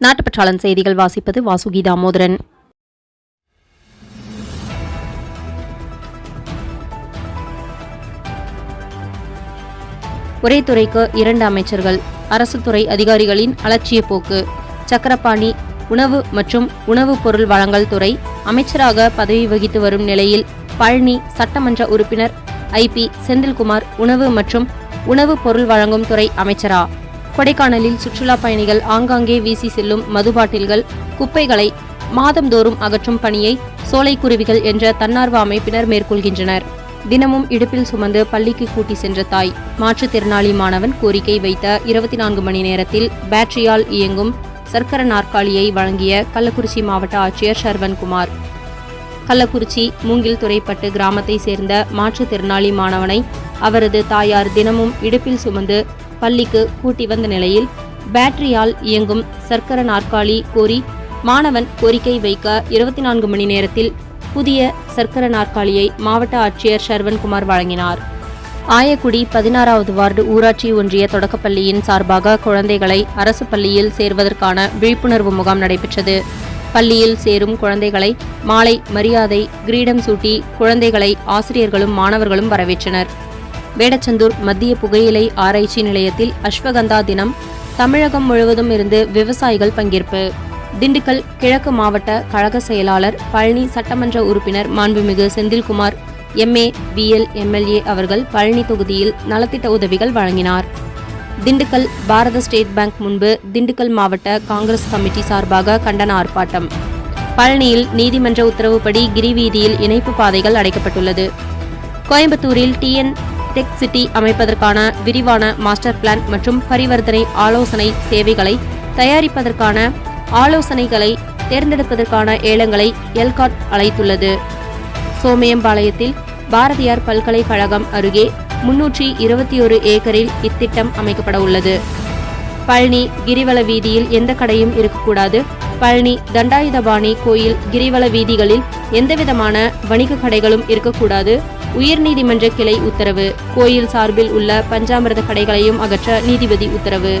நாட்டுப்பற்றாளன் செய்திகள் வாசிப்பது வாசுகி தாமோதரன். ஒரே துறைக்கு இரண்டு அமைச்சர்கள் அரசு துறை அதிகாரிகளின் அலட்சிய போக்கு சக்கரபாணி உணவு மற்றும் உணவுப் பொருள் வழங்கல் துறை அமைச்சராக பதவி வகித்து வரும் நிலையில் பழனி சட்டமன்ற உறுப்பினர் ஐபி செந்தில்குமார் உணவு மற்றும் உணவுப் பொருள் வழங்கும் துறை அமைச்சரா. கொடைக்கானலில் சுற்றுலா பயணிகள் ஆங்காங்கே வீசி செல்லும் மது பாட்டில்கள் குப்பைகளை மாதந்தோறும் அகற்றும் பணியை சோலைக்குருவிகள் என்ற தன்னார்வ அமைப்பினர் மேற்கொள்கின்றனர். தினமும் இடுப்பில் சுமந்து பள்ளிக்கு கூட்டி சென்ற தாய் மாற்றுத்திறனாளி மாணவன் கோரிக்கை வைத்த இருபத்தி நான்கு மணி நேரத்தில் பேட்டரியால் இயங்கும் சர்க்கர நாற்காலியை வழங்கிய கள்ளக்குறிச்சி மாவட்ட ஆட்சியர் சர்வன்குமார். கள்ளக்குறிச்சி மூங்கில் துறைப்பட்டு கிராமத்தை சேர்ந்த மாற்றுத்திறனாளி மாணவனை அவரது தாயார் தினமும் இடுப்பில் சுமந்து பள்ளிக்கு கூட்டி வந்த நிலையில் பேட்டரியால் இயங்கும் சர்க்கர நாற்காலி கோரி மாணவன் கோரிக்கை வைக்க இருபத்தி நான்கு மணி நேரத்தில் புதிய சர்க்கர நாற்காலியை மாவட்ட ஆட்சியர் ஷர்வன்குமார் வழங்கினார். ஆயக்குடி பதினாறாவது வார்டு ஊராட்சி ஒன்றிய தொடக்கப்பள்ளியின் சார்பாக குழந்தைகளை அரசு பள்ளியில் சேர்வதற்கான விழிப்புணர்வு முகாம் நடைபெற்றது. பள்ளியில் சேரும் குழந்தைகளை மாலை மரியாதை கிரீடம் சூட்டி குழந்தைகளை ஆசிரியர்களும் மாணவர்களும் வரவேற்றனர். வேடச்சந்தூர் மத்திய புகையிலை ஆராய்ச்சி நிலையத்தில் அஸ்வகந்தா தினம் தமிழகம் முழுவதும் இருந்து விவசாயிகள் பங்கேற்பு. திண்டுக்கல் கிழக்கு மாவட்ட கழக செயலாளர் பழனி சட்டமன்ற உறுப்பினர் மாண்புமிகு செந்தில்குமார் எம்ஏ பிஎல் எம்எல்ஏ அவர்கள் பழனி தொகுதியில் நலத்திட்ட உதவிகள் வழங்கினார். திண்டுக்கல் பாரத ஸ்டேட் பேங்க் முன்பு திண்டுக்கல் மாவட்ட காங்கிரஸ் கமிட்டி சார்பாக கண்டன ஆர்ப்பாட்டம். பழனியில் நீதிமன்ற உத்தரவுப்படி கிரிவீதியில் இணைப்பு பாதைகள் அடைக்கப்பட்டுள்ளது. கோயம்புத்தூரில் டிஎன் டெக் சிட்டி அமைப்பதற்கான விரிவான மாஸ்டர் பிளான் மற்றும் பரிவர்த்தனை ஆலோசனை சேவைகளை தயாரிப்பதற்கான ஆலோசனைகளை தேர்ந்தெடுப்பதற்கான ஏலங்களை எல்காட் அழைத்துள்ளது. சோமயம்பாளையத்தில் பாரதியார் பல்கலைக்கழகம் அருகே முன்னூற்றி இருபத்தி ஒரு ஏக்கரில் இத்திட்டம் அமைக்கப்பட உள்ளது பழனி கிரிவல வீதியில் எந்த கடையும் இருக்கக்கூடாது. பழனி தண்டாயுதபாணி கோயில் கிரிவல வீதிகளில் எந்தவிதமான வணிக கடைகளும் இருக்கக்கூடாது. உயர்நீதிமன்ற கிளை உத்தரவு. கோயில் சார்பில் உள்ள பஞ்சாமிரத கடைகளையும் அகற்ற நீதிபதி உத்தரவு.